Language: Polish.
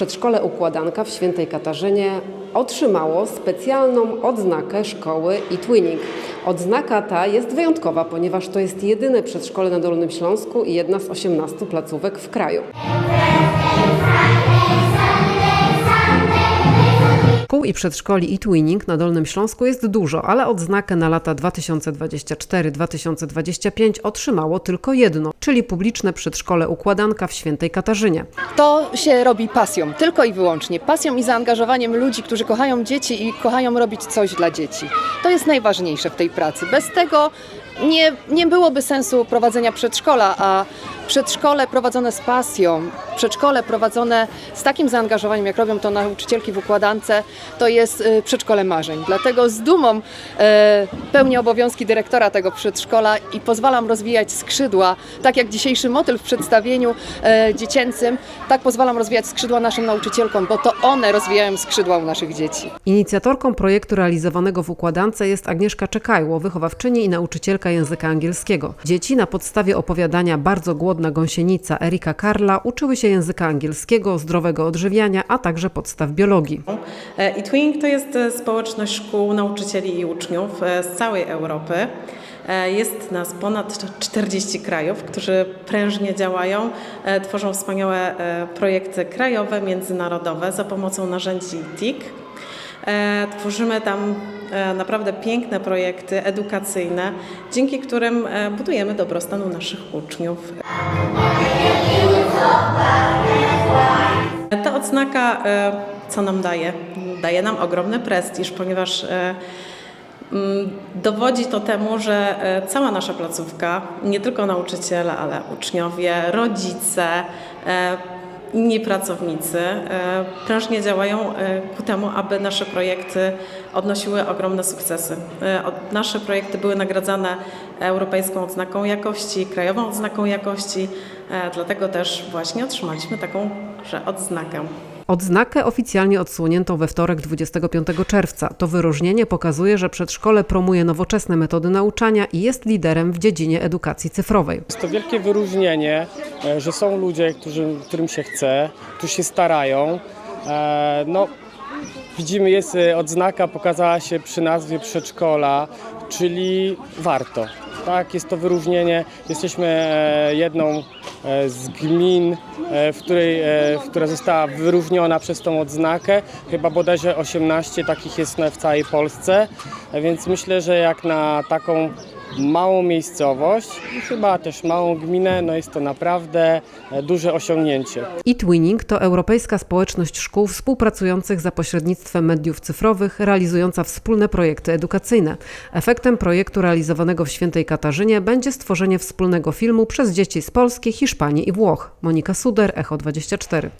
Przedszkole Układanka w Świętej Katarzynie otrzymało specjalną odznakę szkoły i Twinning. Odznaka ta jest wyjątkowa, ponieważ to jest jedyne przedszkole na Dolnym Śląsku i jedna z 18 placówek w kraju. Szkół i przedszkoli e-twinning na Dolnym Śląsku jest dużo, ale odznakę na lata 2024-2025 otrzymało tylko jedno, czyli publiczne przedszkole Układanka w Świętej Katarzynie. To się robi pasją, tylko i wyłącznie. Pasją i zaangażowaniem ludzi, którzy kochają dzieci i kochają robić coś dla dzieci. To jest najważniejsze w tej pracy. Bez tego nie, nie byłoby sensu prowadzenia przedszkola, a przedszkole prowadzone z pasją, przedszkole prowadzone z takim zaangażowaniem, jak robią to nauczycielki w układance, to jest y, przedszkole marzeń. Dlatego z dumą y, pełnię obowiązki dyrektora tego przedszkola i pozwalam rozwijać skrzydła, tak jak dzisiejszy motyl w przedstawieniu y, dziecięcym, tak pozwalam rozwijać skrzydła naszym nauczycielkom, bo to one rozwijają skrzydła u naszych dzieci. Inicjatorką projektu realizowanego w Układance jest Agnieszka Czekajło, wychowawczyni i nauczycielka języka angielskiego. Dzieci na podstawie opowiadania Bardzo głodna gąsienica Erika Karla uczyły się języka angielskiego, zdrowego odżywiania, a także podstaw biologii. E, I Twinning to jest e, społeczność szkół, nauczycieli i uczniów e, z całej Europy. Jest nas ponad 40 krajów, którzy prężnie działają, tworzą wspaniałe projekty krajowe, międzynarodowe za pomocą narzędzi TIC. E, Tworzymy tam e, naprawdę piękne projekty edukacyjne, dzięki którym e, budujemy dobrostan u naszych uczniów. Ta odznaka co nam daje? Daje nam ogromny prestiż, ponieważ mm, dowodzi to temu, że cała nasza placówka, nie tylko nauczyciele, ale uczniowie, rodzice, inni pracownicy e, prężnie działają e, ku temu, aby nasze projekty odnosiły ogromne sukcesy. E, Nasze projekty były nagradzane europejską odznaką jakości, krajową odznaką jakości, dlatego też właśnie otrzymaliśmy taką odznakę. Odznakę oficjalnie odsłoniętą we wtorek 25 czerwca. To wyróżnienie pokazuje, że przedszkole promuje nowoczesne metody nauczania i jest liderem w dziedzinie edukacji cyfrowej. Jest to wielkie wyróżnienie, e, że są ludzie, którzy, którym się chce, którzy się starają. E, No, widzimy, jest e, odznaka, pokazała się przy nazwie przedszkola, czyli warto. Tak, jest to wyróżnienie. Jesteśmy e, jedną e, z gmin, w której, w która została wyróżniona przez tą odznakę. Chyba bodajże 18 takich jest w całej Polsce, więc myślę, że jak na taką małą miejscowość i chyba też małą gminę, no jest to naprawdę e, duże osiągnięcie. eTwinning to europejska społeczność szkół współpracujących za pośrednictwem mediów cyfrowych, realizująca wspólne projekty edukacyjne. Efektem projektu realizowanego w Świętej Katarzynie będzie stworzenie wspólnego filmu przez dzieci z Polski, Hiszpanii i Włoch. Monika Suder, Echo 24.